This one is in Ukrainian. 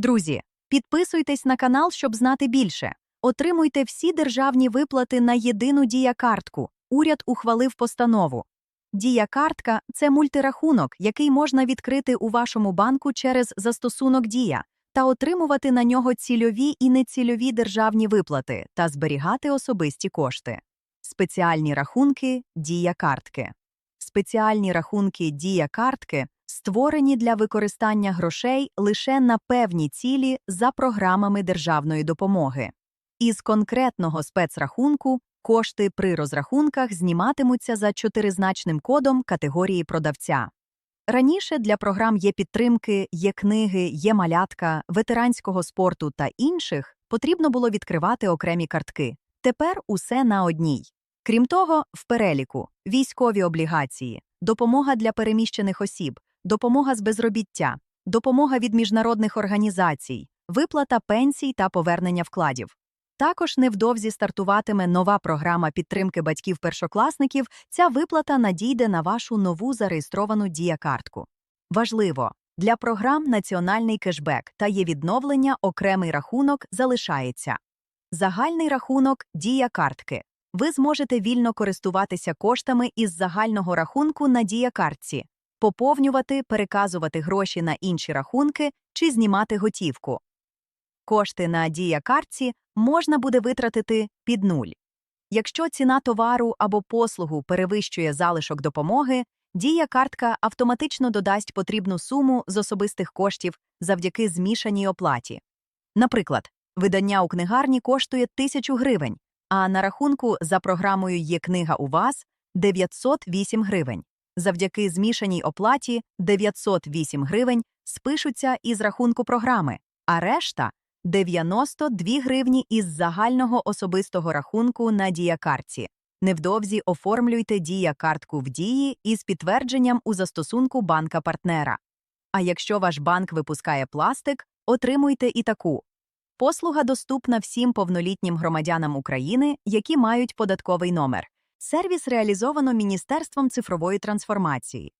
Друзі, підписуйтесь на канал, щоб знати більше. Отримуйте всі державні виплати на єдину дія-картку. Уряд ухвалив постанову. Дія-картка – це мультирахунок, який можна відкрити у вашому банку через застосунок Дія та отримувати на нього цільові і нецільові державні виплати та зберігати особисті кошти. Спеціальні рахунки Дія-картки. Спеціальні рахунки Дія-картки створені для використання грошей лише на певні цілі за програмами державної допомоги. Із конкретного спецрахунку кошти при розрахунках зніматимуться за чотиризначним кодом категорії продавця. Раніше для програм є підтримки, є книги, є малятка, ветеранського спорту та інших потрібно було відкривати окремі картки. Тепер усе на одній. Крім того, в переліку військові облігації, допомога для переміщених осіб, допомога з безробіття, допомога від міжнародних організацій, виплата пенсій та повернення вкладів. Також невдовзі стартуватиме нова програма підтримки батьків-першокласників. Ця виплата надійде на вашу нову зареєстровану дія-картку. Важливо, для програм національний кешбек та є відновлення окремий рахунок залишається. Загальний рахунок дія-картки. Ви зможете вільно користуватися коштами із загального рахунку на дія-картці, поповнювати, переказувати гроші на інші рахунки чи знімати готівку. Кошти на дія-картці можна буде витратити під нуль. Якщо ціна товару або послугу перевищує залишок допомоги, дія-картка автоматично додасть потрібну суму з особистих коштів завдяки змішаній оплаті. Наприклад, видання у книгарні коштує 1000 гривень, а на рахунку за програмою «Є книга у вас» 908 гривень. Завдяки змішаній оплаті 908 гривень спишуться із рахунку програми, а решта 92 гривні із загального особистого рахунку на дія-картці. Невдовзі оформлюйте дія-картку в дії із підтвердженням у застосунку банка-партнера. А якщо ваш банк випускає пластик, отримуйте і таку. Послуга доступна всім повнолітнім громадянам України, які мають податковий номер. Сервіс реалізовано Міністерством цифрової трансформації.